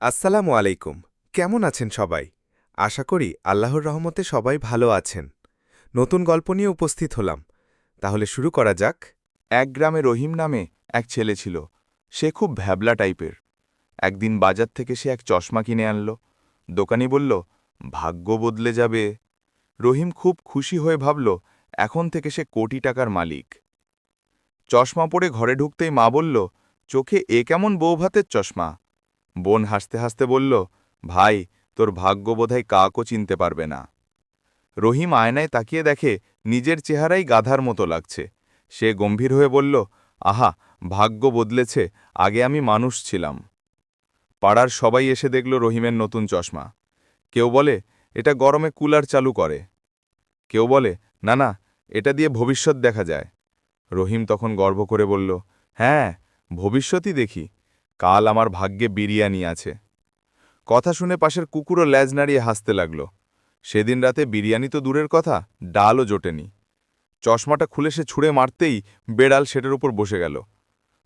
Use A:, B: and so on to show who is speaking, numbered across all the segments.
A: আসসালামু আলাইকুম। কেমন আছেন সবাই? আশা করি আল্লাহর রহমতে সবাই ভালো আছেন। নতুন গল্প নিয়ে উপস্থিত হলাম। তাহলে শুরু করা যাক।
B: এক গ্রামে রহিম নামে এক ছেলে ছিল। সে খুব ভ্যাবলা টাইপের। একদিন বাজার থেকে সে এক চশমা কিনে আনল। দোকানি বলল, ভাগ্য বদলে যাবে। রহিম খুব খুশি হয়ে ভাবল, এখন থেকে সে কোটি টাকার মালিক। চশমা পরে ঘরে ঢুকতেই মা বলল, চোখে এ কেমন বৌভাতের চশমা? বোন হাসতে হাসতে বলল, ভাই, তোর ভাগ্য বোধহয় কাকও চিনতে পারবে না। রহিম আয়নায় তাকিয়ে দেখে নিজের চেহারাই গাধার মতো লাগছে। সে গম্ভীর হয়ে বলল, আহা, ভাগ্য বদলেছে, আগে আমি মানুষ ছিলাম। পাড়ার সবাই এসে দেখল রহিমের নতুন চশমা। কেউ বলে, এটা গরমে কুলার চালু করে। কেউ বলে, না না, এটা দিয়ে ভবিষ্যৎ দেখা যায়। রহিম তখন গর্ব করে বলল হ্যাঁ ভবিষ্যতই দেখি। কাল আমার ভাগ্যে বিরিয়ানি আছে। কথা শুনে পাশের কুকুরও ল্যাজ নাড়িয়ে হাসতে লাগল। সেদিন রাতে বিরিয়ানি তো দূরের কথা, ডালও জোটেনি। চশমাটা খুলে সে ছুঁড়ে মারতেই বেড়াল সেটার উপর বসে গেল।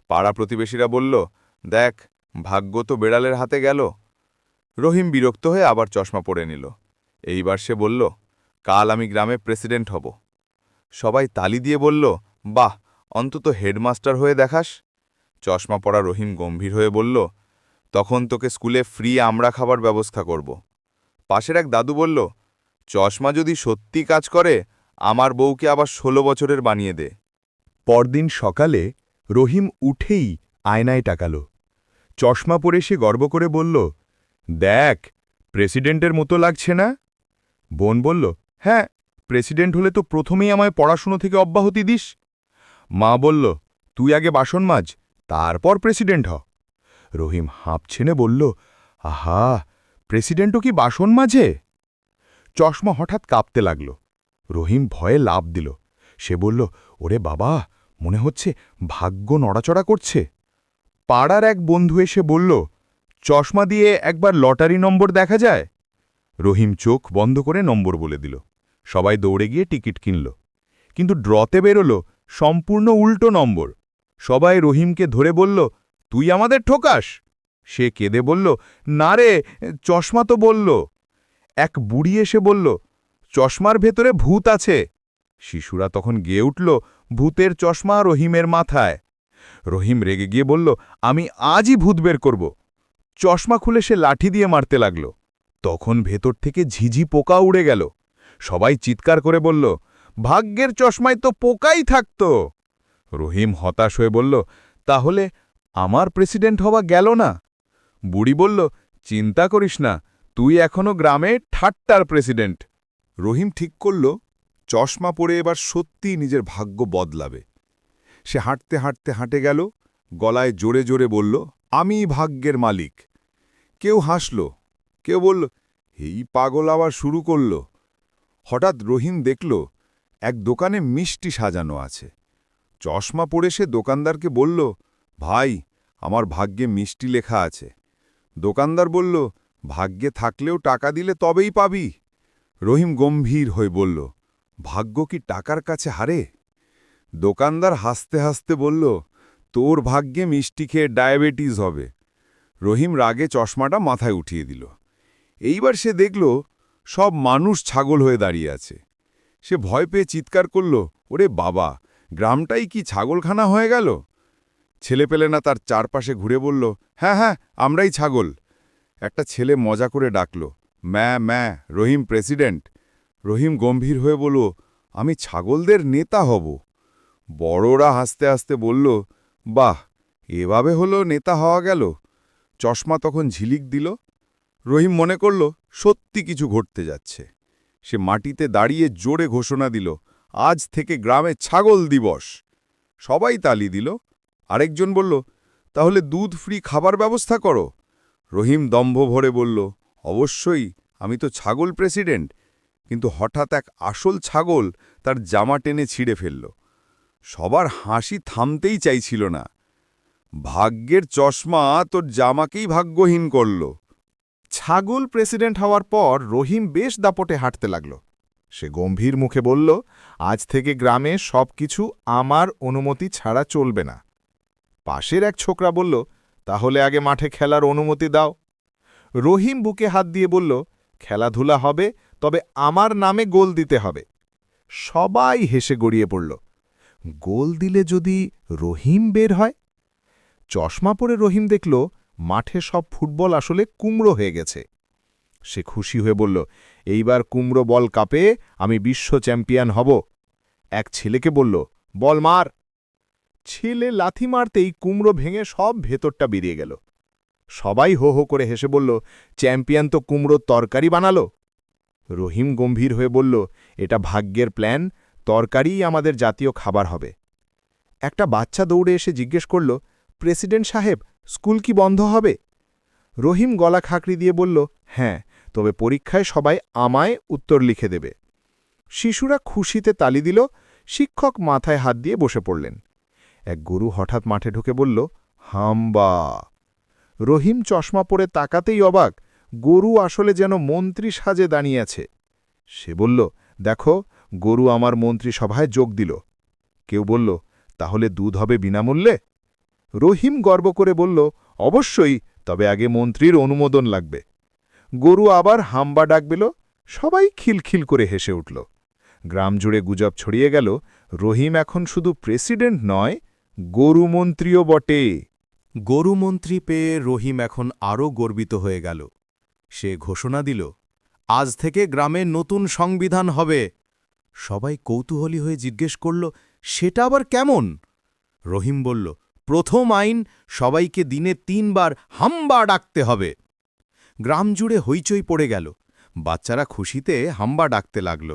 B: পাড়া প্রতিবেশীরা বলল, দেখ, ভাগ্য তো বেড়ালের হাতে গেল। রহিম বিরক্ত হয়ে আবার চশমা পরে নিল। এইবার সে বলল, কাল আমি গ্রামে প্রেসিডেন্ট হব। সবাই তালি দিয়ে বলল, বাহ, অন্তত হেডমাস্টার হয়ে দেখাস। চশমা পরা রহিম গম্ভীর হয়ে বলল, তখন তোকে স্কুলে ফ্রি আমরা খাবার ব্যবস্থা করব। পাশের এক দাদু বলল, চশমা যদি সত্যি কাজ করে, আমার বউকে আবার ষোলো বছরের বানিয়ে দে।
C: পরদিন সকালে রহিম উঠেই আয়নায় টাকাল চশমা পরে সে গর্ব করে বলল, দেখ, প্রেসিডেন্টের মতো লাগছে না? বোন বলল হ্যাঁ প্রেসিডেন্ট হলে তো প্রথমেই আমায় পড়াশুনো থেকে অব্যাহতি দিস। মা বলল, তুই আগে বাসন মাজ তারপর প্রেসিডেন্ট হ। রহিম হাঁপছেনে বলল, আহা, প্রেসিডেন্টও কি বাসন মাঝে চশমা হঠাৎ কাঁপতে লাগল। রহিম ভয়ে লাভ দিল। সে বলল, ওরে বাবা, মনে হচ্ছে ভাগ্য নড়াচড়া করছে। পাড়ার এক বন্ধু এসে বলল, চশমা দিয়ে একবার লটারি নম্বর দেখা যায়? রহিম চোখ বন্ধ করে নম্বর বলে দিল। সবাই দৌড়ে গিয়ে টিকিট কিনল। কিন্তু ড্রতে বেরোল সম্পূর্ণ উল্টো নম্বর। সবাই রহিমকে ধরে বলল, তুই আমাদের ঠোকাস? সে কেঁদে বলল, না রে, চশমা তো বলল। এক বুড়ি এসে বলল, চশমার ভেতরে ভূত আছে। শিশুরা তখন গেয়ে উঠল, ভূতের চশমা রহিমের মাথায়। রহিম রেগে গিয়ে বলল, আমি আজই ভূত বের করব। চশমা খুলে সে লাঠি দিয়ে মারতে লাগল। তখন ভেতর থেকে ঝিঝি পোকা উড়ে গেল। সবাই চিৎকার করে বলল, ভাগ্যের চশমায় তো পোকাই থাকত। রহিম হতাশ হয়ে বলল, তাহলে আমার প্রেসিডেন্ট হওয়া গেল না? বুড়ি বলল, চিন্তা করিস না, তুই এখনও গ্রামে ঠাট্টার প্রেসিডেন্ট।
D: রহিম ঠিক করল, চশমা পরে এবার সত্যিই নিজের ভাগ্য বদলাবে। সে হাঁটতে হাঁটতে হাঁটে গেল, গলায় জোরে জোরে বলল, আমি ভাগ্যের মালিক। কেউ হাসল, কেউ বলল, এই পাগল আবার শুরু করল। হঠাৎ রহিম দেখল, এক দোকানে মিষ্টি সাজানো আছে। চশমা পরে সে দোকানদারকে বলল, ভাই, আমার ভাগ্যে মিষ্টি লেখা আছে। দোকানদার বলল, ভাগ্যে থাকলেও টাকা দিলে তবেই পাবি। রহিম গম্ভীর হয়ে বলল, ভাগ্য কি টাকার কাছে হারে? দোকানদার হাসতে হাসতে বলল, তোর ভাগ্যে মিষ্টি খেয়ে ডায়াবেটিস হবে। রহিম রাগে চশমাটা মাথায় উঠিয়ে দিল। এইবার সে দেখল, সব মানুষ ছাগল হয়ে দাঁড়িয়ে আছে। সে ভয় পেয়ে চিৎকার করল, ওরে বাবা গ্রামটাই কি ছাগলখানা হয়ে গেল? ছেলে পেলে না তার চারপাশে ঘুরে বলল হ্যাঁ হ্যাঁ আমরাই ছাগল। একটা ছেলে মজা করে ডাকল, ম্যা ম্যা, রহিম প্রেসিডেন্ট। রহিম গম্ভীর হয়ে বলল, আমি ছাগলদের নেতা হব। বড়রা হাসতে হাসতে বলল, বাহ, এভাবে হলো নেতা হওয়া গেল। চশমা তখন ঝিলিক দিল। রহিম মনে করল, সত্যি কিছু ঘটতে যাচ্ছে। সে মাটিতে দাঁড়িয়ে জোরে ঘোষণা দিল আজ থেকে গ্রামে ছাগল দিবস। সবাই তালি দিল। আরেকজন বলল, তাহলে দুধ ফ্রি খাবার ব্যবস্থা করো। রহিম দম্ভ ভরে বলল, অবশ্যই, আমি তো ছাগল প্রেসিডেন্ট। কিন্তু হঠাৎ এক আসল ছাগল তার জামা টেনে ছিঁড়ে ফেলল। সবার হাসি থামতেই চাইছিল না। ভাগ্যের চশমা তোর জামাকেই ভাগ্যহীন করল।
E: ছাগল প্রেসিডেন্ট হওয়ার পর রহিম বেশ দাপটে হাঁটতে লাগল। সে গম্ভীর মুখে বলল, আজ থেকে গ্রামে সব কিছু আমার অনুমতি ছাড়া চলবে না। পাশের এক ছোকরা বলল, তাহলে আগে মাঠে খেলার অনুমতি দাও। রহিম বুকে হাত দিয়ে বলল, খেলাধুলা হবে, তবে আমার নামে গোল দিতে হবে। সবাই হেসে গড়িয়ে পড়ল। গোল দিলে যদি রহিম বের হয়? চশমা পরে রহিম দেখল, মাঠে সব ফুটবল আসলে কুমড়ো হয়ে গেছে। সে খুশি হয়ে বলল এইবার কুমড়ো বল কাপে আমি বিশ্ব চ্যাম্পিয়ন হব। এক ছেলেকে বলল, বল মার। ছেলে লাথি মারতেই কুমড়ো ভেঙে সব ভেতরটা বেরিয়ে গেল। সবাই হো হো করে হেসে বলল, চ্যাম্পিয়ন তো কুমড়োর তরকারি বানালো? রহিম গম্ভীর হয়ে বলল, এটা ভাগ্যের প্ল্যান, তরকারিই আমাদের জাতীয় খাবার হবে। একটা বাচ্চা দৌড়ে এসে জিজ্ঞেস করল, প্রেসিডেন্ট সাহেব, স্কুল কি বন্ধ হবে? রহিম গলা খাকড়ি দিয়ে বলল হ্যাঁ। তবে পরীক্ষায় সবাই আমায় উত্তর লিখে দেবে। শিশুরা খুশিতে তালি দিল, শিক্ষক মাথায় হাত দিয়ে বসে পড়লেন। এক গরু হঠাৎ মাঠে ঢুকে বলল, হাম্বা। রহিম চশমা পরে তাকাতেই অবাক, গরু আসলে যেন মন্ত্রী সাজে দাঁড়িয়ে আছে। সে বলল, দেখো, গরু আমার মন্ত্রী সভায় যোগ দিল। কেউ বলল, তাহলে দুধ হবে বিনামূল্যে? রহিম গর্ব করে বলল, অবশ্যই, তবে আগে মন্ত্রীর অনুমোদন লাগবে। গরু আবার হাম্বা ডাক দিল, সবাই খিলখিল করে হেসে উঠল। গ্রাম জুড়ে গুজব ছড়িয়ে গেল, রহিম এখন শুধু প্রেসিডেন্ট নয় গরুমন্ত্রীও বটে।
A: গরুমন্ত্রী পেয়ে রহিম এখন আরও গর্বিত হয়ে গেল। সে ঘোষণা দিল, আজ থেকে গ্রামে নতুন সংবিধান হবে। সবাই কৌতূহলী হয়ে জিজ্ঞেস করল, সেটা আবার কেমন? রহিম বলল, প্রথম আইন সবাইকে দিনে তিনবার হাম্বা ডাকতে হবে। গ্রাম জুড়ে হইচই পড়ে গেল। বাচ্চারা খুশিতে হাম্বা ডাকতে লাগল।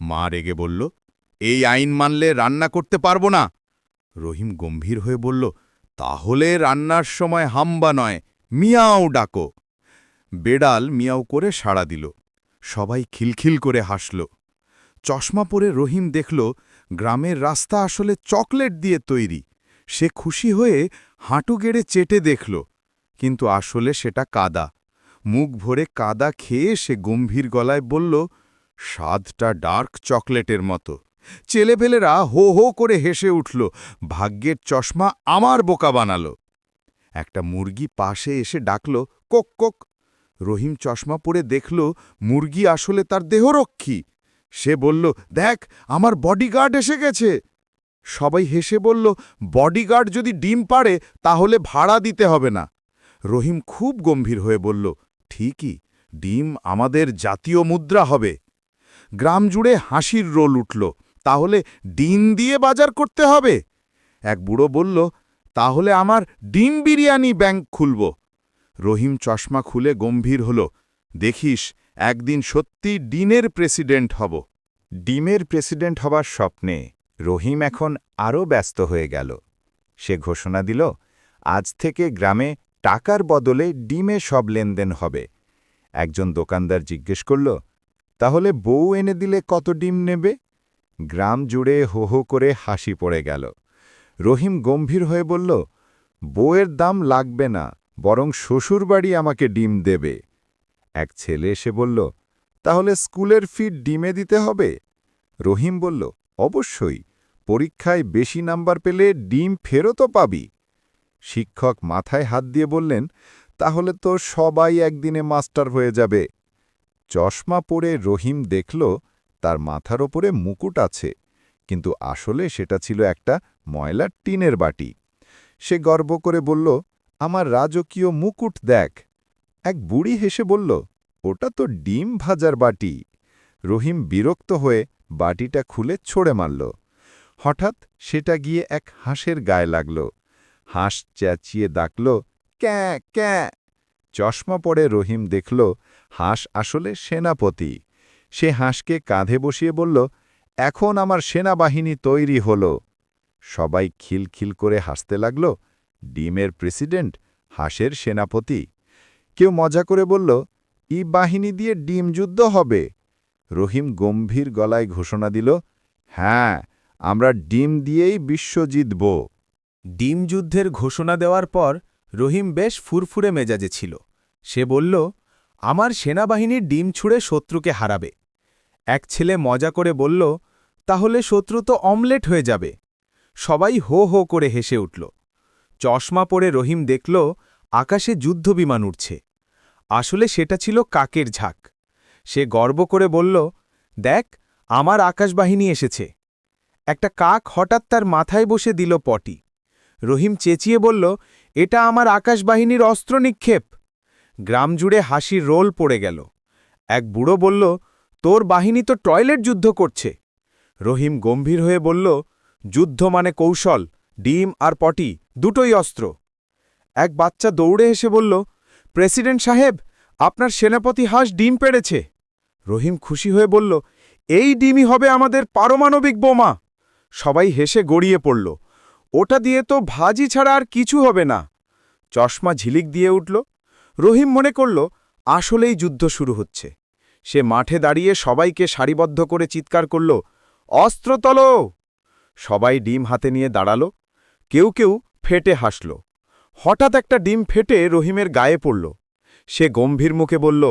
A: মা রেগে বলল, এই আইন মানলে রান্না করতে পারব না। রহিম গম্ভীর হয়ে বলল, তাহলে রান্নার সময় হাম্বা নয়, মিয়াও ডাকো। বেড়াল মিয়াও করে সাড়া দিল। সবাই খিলখিল করে হাসল। চশমা পরে রহিম দেখল, গ্রামের রাস্তা আসলে চকলেট দিয়ে তৈরি। সে খুশি হয়ে হাঁটু গেড়ে চেটে দেখল, কিন্তু আসলে সেটা কাদা। মুখ ভরে কাদা খেয়ে সে গম্ভীর গলায় বলল, স্বাদটা ডার্ক চকলেটের মতো। ছেলেপেলেরা হো হো করে হেসে উঠল, ভাগ্যের চশমা আমার বোকা বানালো। একটা মুরগি পাশে এসে ডাকল, কোক কোক। রহিম চশমা পরে দেখল, মুরগি আসলে তার দেহরক্ষী। সে বলল, দেখ, আমার বডিগার্ড এসে গেছে। সবাই হেসে বলল, বডিগার্ড যদি ডিম পাড়ে, তাহলে ভাড়া দিতে হবে না। রহিম খুব গম্ভীর হয়ে বলল ঠিকই, ডিম আমাদের জাতীয় মুদ্রা হবে। গ্রাম জুড়ে হাসির রোল উঠল, তাহলে ডিম দিয়ে বাজার করতে হবে? এক বুড়ো বলল, তাহলে আমার ডিম বিরিয়ানি ব্যাংক খুলব। রহিম চশমা খুলে গম্ভীর হল, দেখিস, একদিন সত্যি ডিনের প্রেসিডেন্ট হব।
C: ডিমের প্রেসিডেন্ট হবার স্বপ্নে রহিম এখন আরও ব্যস্ত হয়ে গেল। সে ঘোষণা দিল, আজ থেকে গ্রামে টাকার বদলে ডিমে সব লেনদেন হবে। একজন দোকানদার জিজ্ঞেস করল, তাহলে বউ এনে দিলে কত ডিম নেবে? গ্রাম জুড়ে হো হো করে হাসি পড়ে গেল। রহিম গম্ভীর হয়ে বলল, বউয়ের দাম লাগবে না, বরং শ্বশুরবাড়ি আমাকে ডিম দেবে। এক ছেলে এসে বলল, তাহলে স্কুলের ফি ডিমে দিতে হবে? রহিম বলল, অবশ্যই, পরীক্ষায় বেশি নাম্বার পেলে ডিম ফেরতও পাবি। শিক্ষক মাথায় হাত দিয়ে বললেন, তাহলে তো সবাই একদিনে মাস্টার হয়ে যাবে। চশমা পরে রহিম দেখল, তার মাথার ওপরে মুকুট আছে, কিন্তু আসলে সেটা ছিল একটা ময়লার টিনের বাটি। সে গর্ব করে বলল, আমার রাজকীয় মুকুট দেখ। এক বুড়ি হেসে বলল, ওটা তো ডিম ভাজার বাটি। রহিম বিরক্ত হয়ে বাটিটা খুলে ছড়ে মারল। হঠাৎ সেটা গিয়ে এক হাঁসের গায়ে লাগল। হাঁস চেঁচিয়ে ডাকল, ক্যাঁ ক্যাঁ। চশমা পড়ে রহিম দেখল, হাঁস আসলে সেনাপতি। সে হাঁসকে কাঁধে বসিয়ে বলল, এখন আমার সেনাবাহিনী তৈরি হল। সবাই খিলখিল করে হাসতে লাগল, ডিমের প্রেসিডেন্ট, হাঁসের সেনাপতি। কেউ মজা করে বলল, ই বাহিনী দিয়ে ডিম যুদ্ধ হবে। রহিম গম্ভীর গলায় ঘোষণা দিল হ্যাঁ আমরা ডিম দিয়েই বিশ্ব জিতব।
A: ডিম যুদ্ধের ঘোষণা দেওয়ার পর রহিম বেশ ফুরফুরে মেজাজে ছিল। সে বলল, আমার সেনাবাহিনীর ডিম ছুঁড়ে শত্রুকে হারাবে। এক ছেলে মজা করে বলল, তাহলে শত্রু তো অমলেট হয়ে যাবে। সবাই হো হো করে হেসে উঠল। চশমা পরে রহিম দেখল, আকাশে যুদ্ধবিমান উঠছে
E: আসলে সেটা ছিল কাকের ঝাঁক। সে গর্ব করে বলল, দেখ, আমার আকাশবাহিনী এসেছে। একটা কাক হঠাৎ তার মাথায় বসে দিল পটি। রহিম চেঁচিয়ে বলল, এটা আমার আকাশবাহিনীর অস্ত্র নিক্ষেপ গ্রাম জুড়ে হাসির রোল পড়ে গেল। এক বুড়ো বলল, তোর বাহিনী তো টয়লেট যুদ্ধ করছে। রহিম গম্ভীর হয়ে বলল, যুদ্ধ মানে কৌশল, ডিম আর পটি, দুটোই অস্ত্র। এক বাচ্চা দৌড়ে এসে বলল, প্রেসিডেন্ট সাহেব, আপনার সেনাপতি হাঁস ডিম পেড়েছে। রহিম খুশি হয়ে বলল, এই ডিমই হবে আমাদের পারমাণবিক বোমা। সবাই হেসে গড়িয়ে পড়ল। ওটা দিয়ে তো ভাজি ছাড়া আর কিছু হবে না। চশমা ঝিলিক দিয়ে উঠল। রহিম মনে করল, আসলেই যুদ্ধ শুরু হচ্ছে। সে মাঠে দাঁড়িয়ে সবাইকে সারিবদ্ধ করে চিৎকার করল, অস্ত্র তলো! সবাই ডিম হাতে নিয়ে দাঁড়াল। কেউ কেউ ফেটে হাসল। হঠাৎ একটা ডিম ফেটে রহিমের গায়ে পড়ল। সে গম্ভীর মুখে বলল,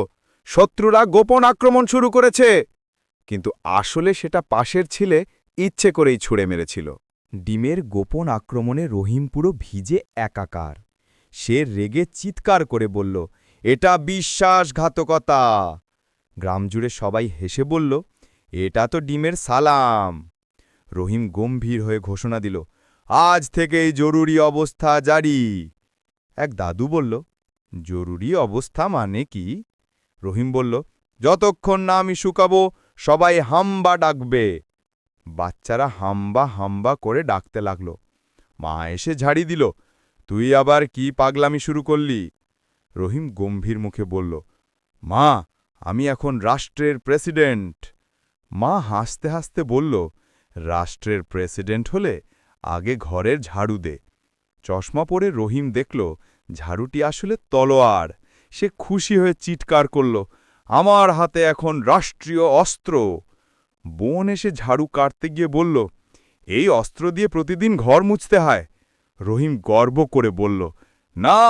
E: শত্রুরা গোপন আক্রমণ শুরু করেছে! কিন্তু আসলে সেটা পাশের ছিলে ইচ্ছে করেই ছুঁড়ে মেরেছিল। ডিমের গোপন আক্রমণে রহিম পুরো ভিজে একাকার। সে রেগে চিৎকার করে বলল, এটা বিশ্বাসঘাতকতা! গ্রাম জুড়ে সবাই হেসে বলল, এটা তো ডিমের সালাম! রহিম গম্ভীর হয়ে ঘোষণা দিল, আজ থেকেই জরুরি অবস্থা জারি! এক দাদু বলল, জরুরি অবস্থা মানে কি? রহিম বলল, যতক্ষণ না আমি শুকাবো, সবাই হাম্বা ডাকবে! বাচ্চারা হাম্বা হাম্বা করে ডাকতে লাগল। মা এসে ঝাড়ি দিল, তুই আবার কি পাগলামি শুরু করলি? রহিম গম্ভীর মুখে বলল, মা, আমি এখন রাষ্ট্রের প্রেসিডেন্ট। মা হাসতে হাসতে বলল, রাষ্ট্রের প্রেসিডেন্ট হলে আগে ঘরের ঝাড়ু দে। চশমা পরে রহিম দেখল, ঝাড়ুটি আসলে তলোয়ার। সে খুশি হয়ে চিৎকার করল, আমার হাতে এখন রাষ্ট্রীয় অস্ত্র। বোন এসে ঝাড়ু কাটতে গিয়ে বলল, এই অস্ত্র দিয়ে প্রতিদিন ঘর মুছতে হয়। রহিম গর্ব করে বলল, না,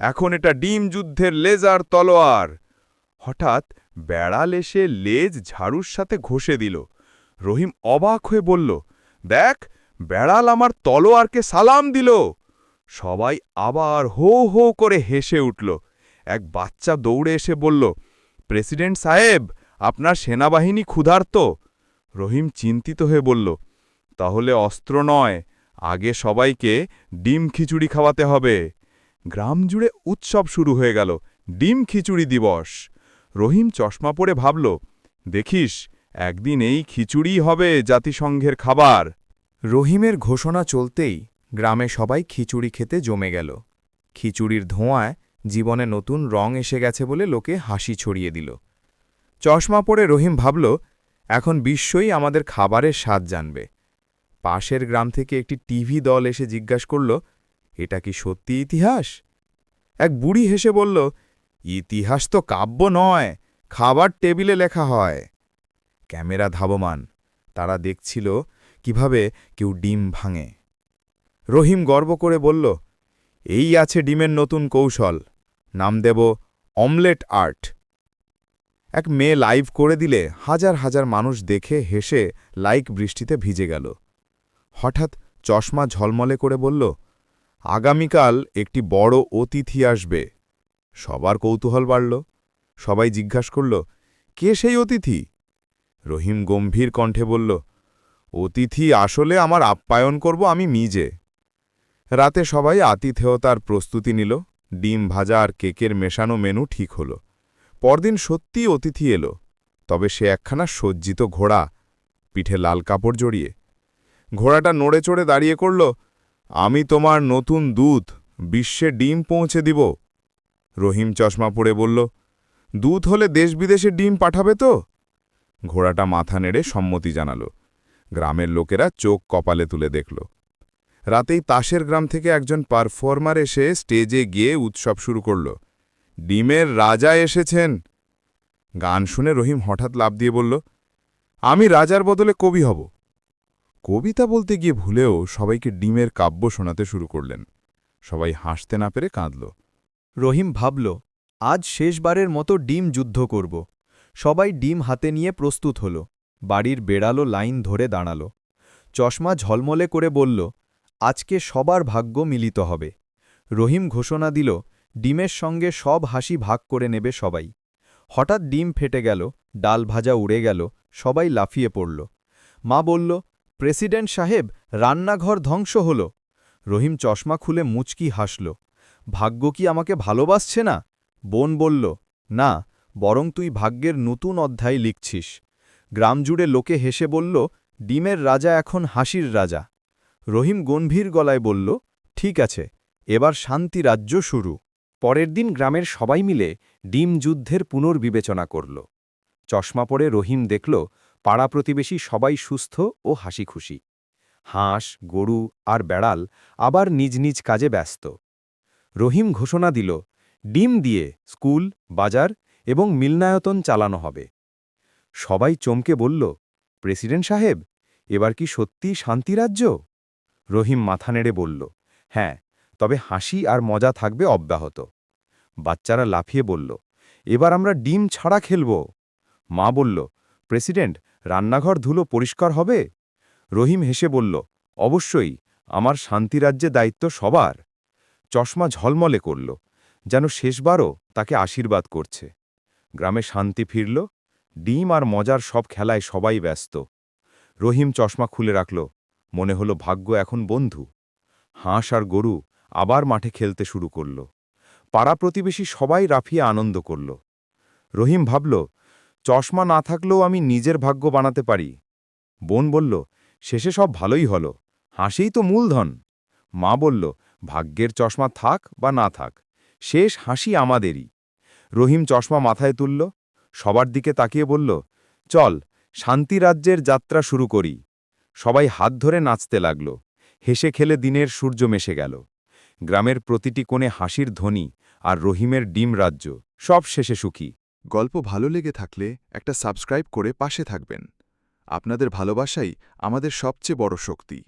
E: এখন এটা ডিম যুদ্ধের লেজার তলোয়ার। হঠাৎ বেড়াল এসে লেজ ঝাড়ুর সাথে ঘষে দিল। রহিম অবাক হয়ে বলল, দেখ, বেড়াল আমার তলোয়ারকে সালাম দিল। সবাই আবার হো হো করে হেসে উঠল। এক বাচ্চা দৌড়ে এসে বলল, প্রেসিডেন্ট সাহেব, আপনার সেনাবাহিনী ক্ষুধার্ত। রহিম চিন্তিত হয়ে বলল, তাহলে অস্ত্র নয়, আগে সবাইকে ডিম খিচুড়ি খাওয়াতে হবে। গ্রাম জুড়ে উৎসব শুরু হয়ে গেল, ডিম খিচুড়ি দিবস। রহিম চশমা পরে ভাবল, দেখিস, একদিন এই খিচুড়ি হবে জাতিসংঘের খাবার। রহিমের ঘোষণা চলতেই গ্রামে সবাই খিচুড়ি খেতে জমে গেল। খিচুড়ির ধোঁয়ায় জীবনে নতুন রং এসে গেছে বলে লোকে হাসি ছড়িয়ে দিল। চশমা পরে রহিম ভাবল এখন বিশ্বই আমাদের খাবারের স্বাদ জানবে। পাশের গ্রাম থেকে একটি টিভি দল এসে জিজ্ঞাসা করল, এটা কি সত্যি ইতিহাস? এক বুড়ি হেসে বলল, ইতিহাস তো কাব্য নয়, খাবার টেবিলে লেখা হয়। ক্যামেরা ধাবমান, তারা দেখছিল কীভাবে কেউ ডিম ভাঙে। রহিম গর্ব করে বলল, এই আছে ডিমের নতুন কৌশল, নাম দেব অমলেট আর্ট। এক মেয়ে লাইভ করে দিলে হাজার হাজার মানুষ দেখে, হেসে, লাইক বৃষ্টিতে ভিজে গেল। হঠাৎ চশমা ঝলমলে করে বলল, আগামীকাল একটি বড় অতিথি আসবে। সবার কৌতূহল বাড়ল। সবাই জিজ্ঞাসা করল, কে সেই অতিথি? রহিম গম্ভীর কণ্ঠে বলল, অতিথি আসলে আমার আপ্যায়ন করব আমি নিজে। রাতে সবাই আতিথেয়তার প্রস্তুতি নিল। ডিম ভাজা আর কেকের মেশানো মেনু ঠিক হল। পরদিন সত্যি অতিথি এলো, তবে সে একখানা সজ্জিত ঘোড়া, পিঠে লাল কাপড় জড়িয়ে। ঘোড়াটা নড়ে চড়ে দাঁড়িয়ে করল, আমি তোমার নতুন দুধ বিশ্বে ডিম পৌঁছে দিব। রহিম চশমা পড়ে বলল দুধ হলে দেশ বিদেশে ডিম পাঠাবে তো? ঘোড়াটা মাথা নেড়ে সম্মতি জানাল। গ্রামের লোকেরা চোখ কপালে তুলে দেখল। রাতেই তাসের গ্রাম থেকে একজন পারফর্মার এসে স্টেজে গিয়ে উৎসব শুরু করল। ডিমের রাজা এসেছেন। গান শুনে রহিম হঠাৎ লাভ দিয়ে বলল, আমি রাজার বদলে কবি হব। কবিতা বলতে গিয়ে ভুলেও সবাইকে ডিমের কাব্য শোনাতে শুরু করলেন। সবাই হাসতে না পেরে কাঁদল।
F: রহিম ভাবল, আজ শেষবারের মতো ডিম যুদ্ধ করব। সবাই ডিম হাতে নিয়ে প্রস্তুত হল। বাড়ির বেড়ালো লাইন ধরে দাঁড়াল। চশমা ঝলমলে করে বলল, আজকে সবার ভাগ্য মিলিত হবে। রহিম ঘোষণা দিল ডিমের সঙ্গে সব হাসি ভাগ করে নেবে সবাই। হঠাৎ ডিম ফেটে গেল, ডাল ভাজা উড়ে গেল, সবাই লাফিয়ে পড়ল। মা বলল, প্রেসিডেন্ট সাহেব, রান্নাঘর ধ্বংস হল। রহিম চশমা খুলে মুচকি হাসল, ভাগ্য কি আমাকে ভালোবাসছে না? বোন বলল, না, বরং তুই ভাগ্যের নতুন অধ্যায় লিখছিস। গ্রাম জুড়ে লোকে হেসে বলল, ডিমের রাজা এখন হাসির রাজা। রহিম গম্ভীর গলায় বলল, ঠিক আছে, এবার শান্তি রাজ্য শুরু।
G: পরের দিন গ্রামের সবাই মিলে ডিম যুদ্ধের পুনর্বিবেচনা করল। চশমা পরে রহিম দেখল, পাড়া প্রতিবেশী সবাই সুস্থ ও হাসি খুশি হাঁস, গরু আর বেড়াল আবার নিজ নিজ কাজে ব্যস্ত। রহিম ঘোষণা দিল, ডিম দিয়ে স্কুল, বাজার এবং মিলনায়তন চালানো হবে। সবাই চমকে বলল, প্রেসিডেন্ট সাহেব, এবার কি সত্যি শান্তিরাজ্য? রহিম মাথা নেড়ে বলল হ্যাঁ তবে হাসি আর মজা থাকবে অব্যাহত। বাচ্চারা লাফিয়ে বলল, এবার আমরা ডিম ছাড়া খেলব। মা বলল, প্রেসিডেন্ট, রান্নাঘর ধুলো পরিষ্কার হবে? রহিম হেসে বলল, অবশ্যই, আমার শান্তিরাজ্যে দায়িত্ব সবার। চশমা ঝলমলে করল, যেন শেষবারও তাকে আশীর্বাদ করছে। গ্রামে শান্তি ফিরল, ডিম আর মজার সব খেলায় সবাই ব্যস্ত। রহিম চশমা খুলে রাখল, মনে হলো ভাগ্য এখন বন্ধু। হাঁস আর গরু আবার মাঠে খেলতে শুরু করল। পাড়া প্রতিবেশী সবাই রাফিয়ে আনন্দ করল। রহিম ভাবল, চশমা না থাকলেও আমি নিজের ভাগ্য বানাতে পারি। বোন বলল, শেষে সব ভালোই হল। হাসিই তো মূলধন। মা বলল, ভাগ্যের চশমা থাক বা না থাক, শেষ হাসি আমাদেরই। রহিম চশমা মাথায় তুলল, সবার দিকে তাকিয়ে বলল, চল শান্তিরাজ্যের যাত্রা শুরু করি। সবাই হাত ধরে নাচতে লাগল। হেসে খেলে দিনের সূর্য মেশে গেল। গ্রামের প্রতিটি কোণে হাসির ধ্বনি আর রহিমের ডিম রাজ্য। সব শেষে সুখী।
H: গল্প ভালো লেগে থাকলে একটা সাবস্ক্রাইব করে পাশে থাকবেন। আপনাদের ভালোবাসাই আমাদের সবচেয়ে বড় শক্তি।